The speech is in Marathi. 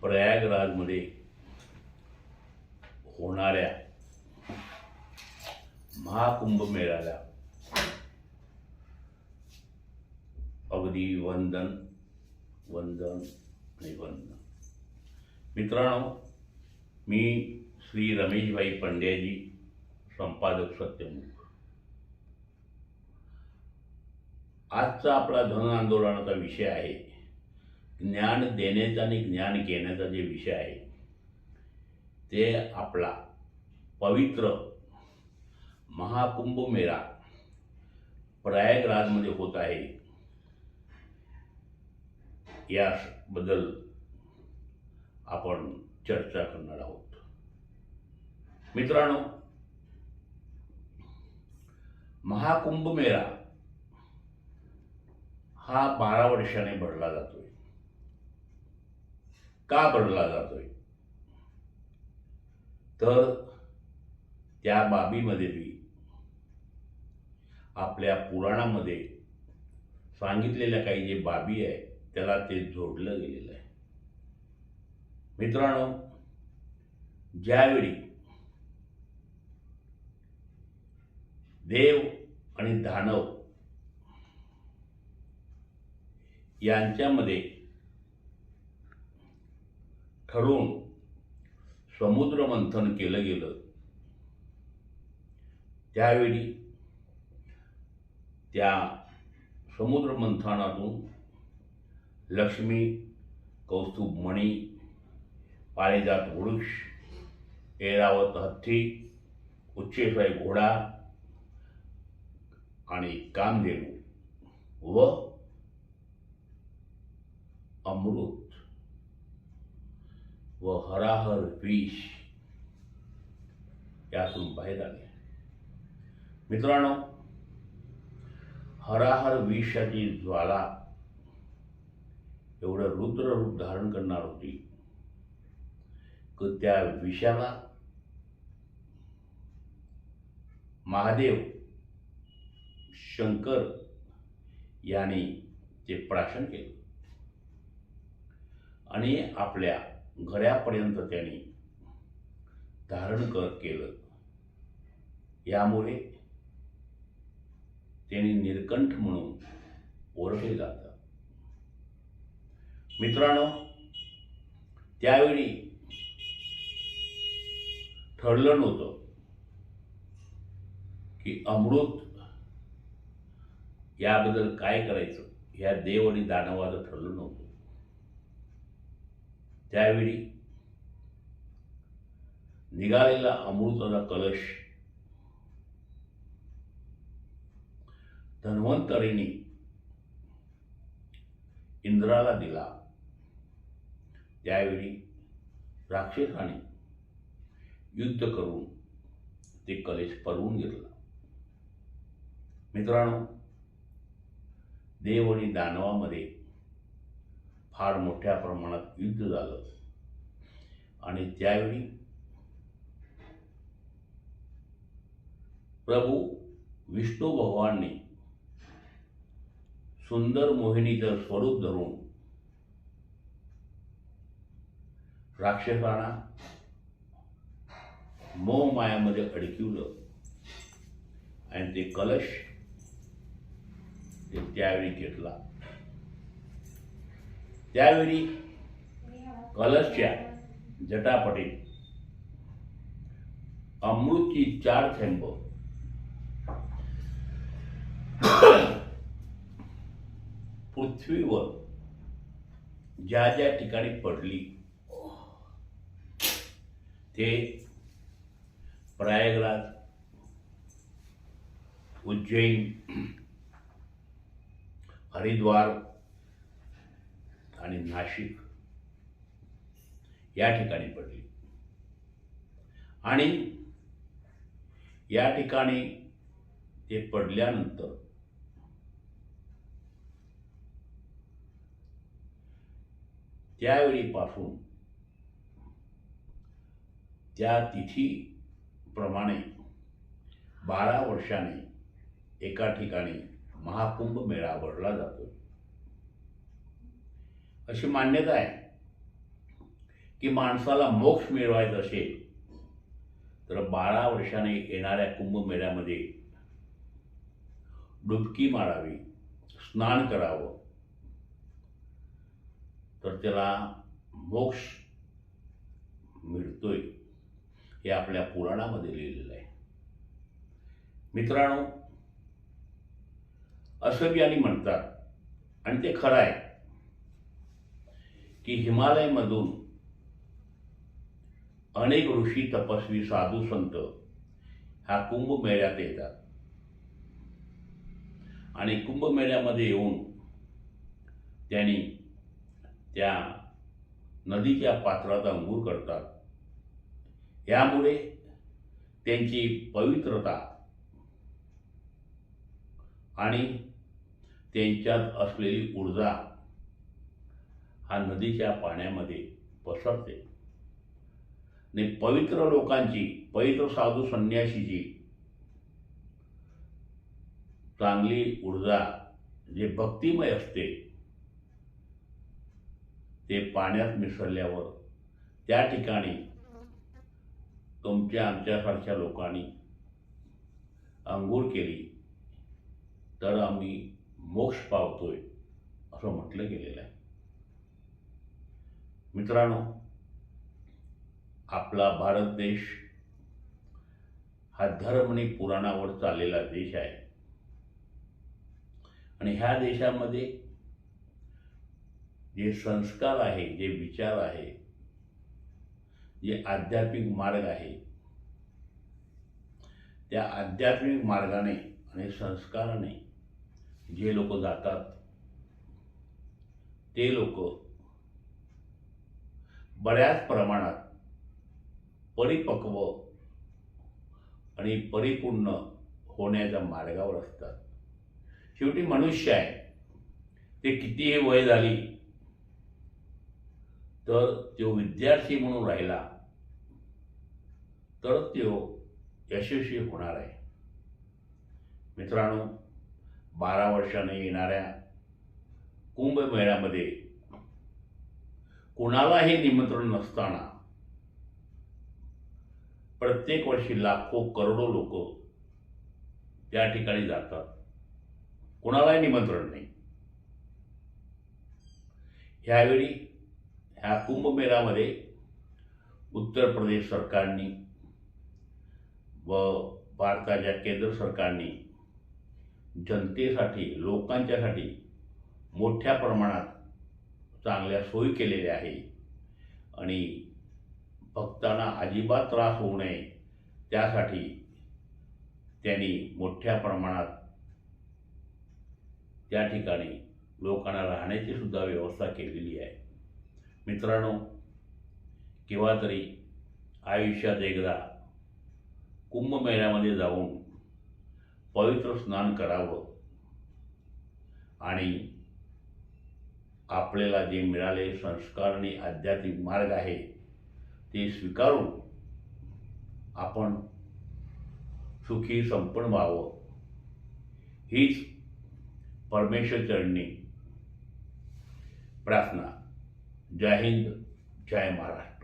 प्रयागराजमध्ये होणाऱ्या महाकुंभ मेळ्याला अगदी वंदन वंदन आणि वंदन. मित्रांनो मी श्री रमेशभाई पंड्याजी संपादक सत्यमुख. आजचा आपला धन आंदोलनाचा विषय आहे ज्ञान देण्याचा आणि ज्ञान घेण्याचा जे विषय आहे ते आपला पवित्र महाकुंभ मेळा प्रयागराजमध्ये होत आहे. याबद्दल आपण चर्चा करणार आहोत. मित्रांनो महाकुंभ मेळा हा बारा वर्षाने भरला जातोय. का भरला जातोय? तर त्या बाबीमध्ये बी आपल्या पुराणामध्ये सांगितलेल्या काही जे बाबी आहे त्याला ते जोडलं गेलेलं आहे. मित्रांनो ज्यावेळी देव आणि दानव यांच्यामध्ये ठरवून समुद्र मंथन केलं गेलं. त्यावेळी त्या समुद्र मंथनातून लक्ष्मी कौस्तुभ मणी पारिजात वृक्ष ऐरावत हत्ती उच्चेसाई घोडा आणि कामधेनू व अमृत व हराहर विष यातून बाहेर आले. मित्रांनो हराहर विषाची ज्वाला एवढं रुद्र रूप धारण करणार होती की त्या विषाला महादेव शंकर यांनी ते प्राशन केलं. आणि आपल्या गळ्यापर्यंत त्यांनी धारण कर केलं. यामुळे त्यांनी निरकंठ म्हणून ओळखले जातात. मित्रांनो त्यावेळी ठरलं नव्हतं की अमृत याबद्दल काय करायचं. ह्या देव आणि दानवाचं ठरलं नव्हतं. त्यावेळी निघालेला अमृताचा कलश धन्वंतरीने इंद्राला दिला. त्यावेळी राक्षसाने युद्ध करून ते कलेश पळवून घेतला. मित्रांनो देव आणि दानवामध्ये फार मोठ्या प्रमाणात युद्ध झालं. आणि त्यावेळी प्रभू विष्णू भगवानने सुंदर मोहिनीचं स्वरूप धरून राक्षसांना मोहमायामध्ये अडकिवलं. आणि ते कलश ते त्यावेळी घेतला. त्यावेळी कलशच्या जटापटीत अमृतची चार थेंब. पृथ्वीवर ज्या ज्या ठिकाणी पडली ते प्रयागराज उज्जैन हरिद्वार आणि नाशिक या ठिकाणी पडली. आणि या ठिकाणी ते पडल्यानंतर त्यावेळीपासून त्या तिथीप्रमाणे बारा वर्षाने एका ठिकाणी महाकुंभ मेळा भरला जातो. अशी मान्यता आहे की माणसाला मोक्ष मिळवायचा असेल तर बारा वर्षाने येणाऱ्या कुंभमेळ्यामध्ये डुबकी मारावी स्नान करावं. तर त्याला मोक्ष मिळतोय हे आपल्या पुराणामध्ये लिहिलेलं आहे. मित्रांनो असं बी आणि म्हणतात आणि ते खरं आहे. की हिमालयमधून अनेक ऋषी तपस्वी साधू संत ह्या कुंभमेळ्यात येतात. आणि कुंभमेळ्यामध्ये येऊन त्यांनी त्या नदीच्या पात्रात अंघोळ करतात. यामुळे त्यांची पवित्रता आणि त्यांच्यात असलेली ऊर्जा हा नदीच्या पाण्यामध्ये पसरते. आणि पवित्र लोकांची पवित्र साधू संन्यासीची चांगली ऊर्जा जे भक्तिमय असते ते पाण्यात मिसळल्यावर त्या ठिकाणी तुमच्या आमच्यासारख्या लोकांनी अंघोळ केली तर आम्ही मोक्ष पावतोय असं म्हटलं गेलेलं आहे. मित्रांनो आपला भारत देश हा धर्म आणि पुराणावर चाललेला देश आहे. आणि ह्या देशामध्ये जे संस्कार आहे जे विचार आहे जे आध्यात्मिक मार्ग आहे त्या आध्यात्मिक मार्गाने आणि संस्काराने जे लोक जातात ते लोक बऱ्याच प्रमाणात परिपक्व आणि परिपूर्ण होण्याच्या मार्गावर असतात. शेवटी मनुष्य आहे. ते कितीही वय झाली तर तो विद्यार्थी म्हणून राहिला तर तो यशस्वी होणार आहे. मित्रांनो बारा वर्षाने येणाऱ्या कुंभमेळ्यामध्ये कुणालाही निमंत्रण नसताना प्रत्येक वर्षी लाखो करोडो लोक त्या ठिकाणी जातात. कुणालाही निमंत्रण नाही. ह्यावेळी ह्या कुंभमेळ्यामध्ये उत्तर प्रदेश सरकारने व भारताच्या केंद्र सरकारने जनतेसाठी लोकांच्यासाठी मोठ्या प्रमाणात चांगल्या सोयी केलेल्या आहे. आणि भक्तांना अजिबात त्रास होऊ नये. त्यासाठी त्यांनी मोठ्या प्रमाणात त्या ठिकाणी लोकांना राहण्याची सुद्धा व्यवस्था केलेली आहे. मित्रांनो केव्हा तरी आयुष्यात एकदा कुंभमेळ्यामध्ये जाऊन पवित्र स्नान करावं आणि आपल्याला जे मिळाले संस्कार आणि आध्यात्मिक मार्ग आहे ते स्वीकारून आपण सुखी संपन्न व्हावं. हीच परमेश्वर चरणी प्रार्थना. जय हिंद जय महाराष्ट्र.